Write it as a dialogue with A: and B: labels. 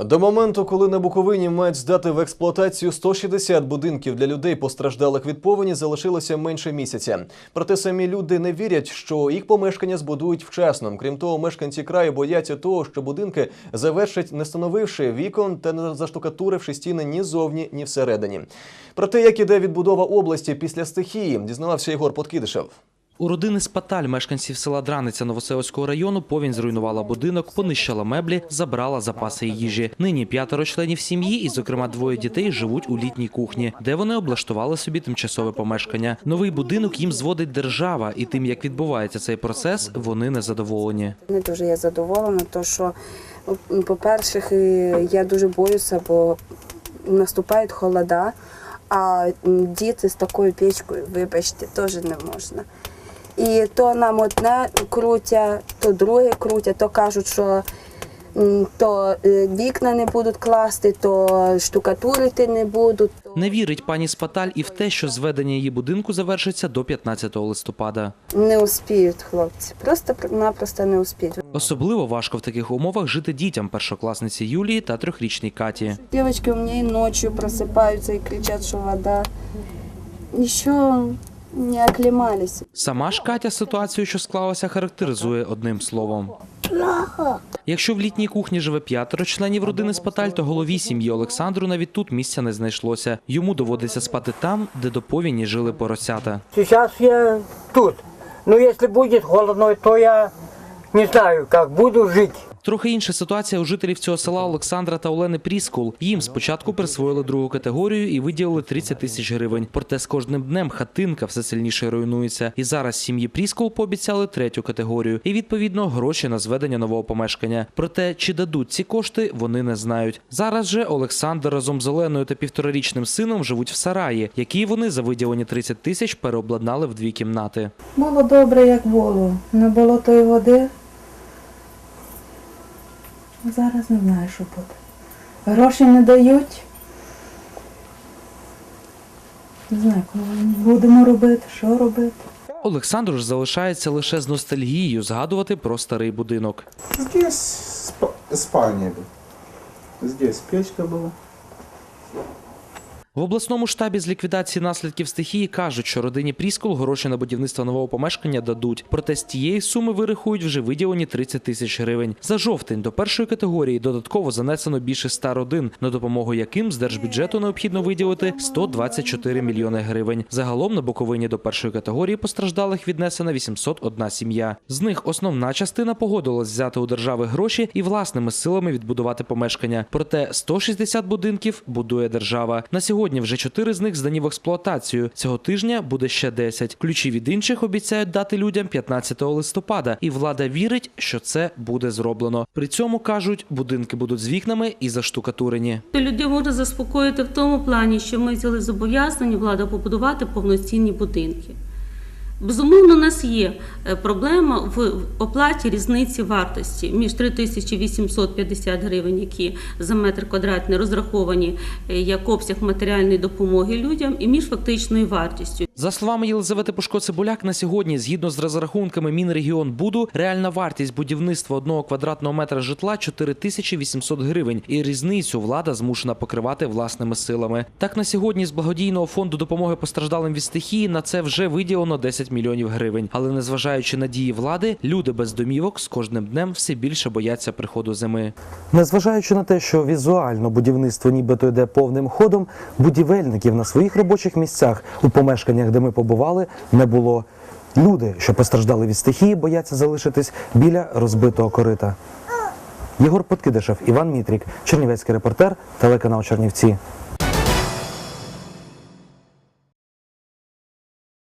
A: До моменту, коли на Буковині мають здати в експлуатацію 160 будинків для людей, постраждалих від повені, залишилося менше місяця. Проте самі люди не вірять, що їх помешкання збудують вчасно. Крім того, мешканці краю бояться того, що будинки завершать, не встановивши вікон та не заштукатуривши стіни ні зовні, ні всередині. Про те, як іде відбудова області після стихії, дізнавався Єгор Подкидишев.
B: У родини Спаталь, мешканців села Драниця Новоселського району, повінь зруйнувала будинок, понищила меблі, забрала запаси їжі. Нині п'ятеро членів сім'ї, і, зокрема, двоє дітей живуть у літній кухні, де вони облаштували собі тимчасове помешкання. Новий будинок їм зводить держава, і тим, як відбувається цей процес, вони незадоволені.
C: Не дуже я задоволена, то що, по-перше, е, я дуже боюся, бо наступають холода, а діти з такою печкою, вибачте, теж не можна. І то нам одне крутять, то друге крутять, то кажуть, що то е, вікна не будуть класти, то штукатурити не будуть. то-
B: Не вірить пані Спаталь і в те, що зведення її будинку завершиться до 15 листопада.
C: Не успіють хлопці, просто-напросто не успіють.
B: Особливо важко в таких умовах жити дітям першокласниці Юлії та трьохрічній Каті.
C: Девочки у меня и ночью просыпаются и кричат, что вода. Еще не оклемались.
B: Сама ж Катя ситуацію, що склалася, характеризує одним словом. Якщо в літній кухні живе п'ятеро членів родини Спаталь, то голові сім'ї Олександру навіть тут місця не знайшлося. Йому доводиться спати там, де до повіні жили поросята.
D: Сейчас я тут. Но если будет холодно, то я не знаю, как буду жить.
B: Трохи інша ситуація у жителів цього села Олександра та Олени Пріскул. Їм спочатку присвоїли другу категорію і виділили 30 тисяч гривень. Проте з кожним днем хатинка все сильніше руйнується. І зараз сім'ї Пріскул пообіцяли третю категорію і відповідно гроші на зведення нового помешкання. Проте чи дадуть ці кошти, вони не знають. Зараз же Олександр разом з Оленою та півторарічним сином живуть в сараї, які вони за виділені 30 тисяч переобладнали в дві кімнати.
E: Було добре, як було. Не було тої води. Зараз не знаю, що буде. Гроші не дають. Не знаю, коли будемо робити, що робити.
B: Олександр ж залишається лише з ностальгією згадувати про старий будинок.
F: Здесь спальня була. Здесь печка была.
B: В обласному штабі з ліквідації наслідків стихії кажуть, що родині Пріскул гроші на будівництво нового помешкання дадуть. Проте з тієї суми вирахують вже виділені 30 тисяч гривень. За жовтень до першої категорії додатково занесено більше 100 родин, на допомогу яким з держбюджету необхідно виділити 124 мільйони гривень. Загалом на Буковині до першої категорії постраждалих віднесена 801 сім'я. З них основна частина погодилась взяти у держави гроші і власними силами відбудувати помешкання. Проте 160 будинків будує держава. На сьогодні вже чотири з них здані в експлуатацію. Цього тижня буде ще 10. Ключі від інших обіцяють дати людям 15 листопада, і влада вірить, що це буде зроблено. При цьому кажуть, будинки будуть з вікнами і заштукатурені.
G: Людей можна заспокоїти в тому плані, що ми взяли зобов'язання влада побудувати повноцінні будинки. Безумовно, у нас є е, проблема в оплаті різниці вартості між 3850 гривень, які за метр квадратний розраховані е, як обсяг матеріальної допомоги людям, і між фактичною вартістю.
B: За словами Єлизавети Пушко-Цибуляк, на сьогодні, згідно з розрахунками Мінрегіонбуду, реальна вартість будівництва одного квадратного метра житла 4800 гривень, і різницю влада змушена покривати власними силами. Так на сьогодні з благодійного фонду допомоги постраждалим від стихії на це вже виділено 10 мільйонів гривень. Але незважаючи на дії влади, люди без домівок з кожним днем все більше бояться приходу зими.
H: Незважаючи на те, що візуально будівництво нібито йде повним ходом, будівельників на своїх робочих місцях у помешканнях, де ми побували, не було. Люди, що постраждали від стихії, бояться залишитись біля розбитого корита. Єгор Подкидишев, Іван Мітрік, Чернівецький репортер, телеканал Чернівці.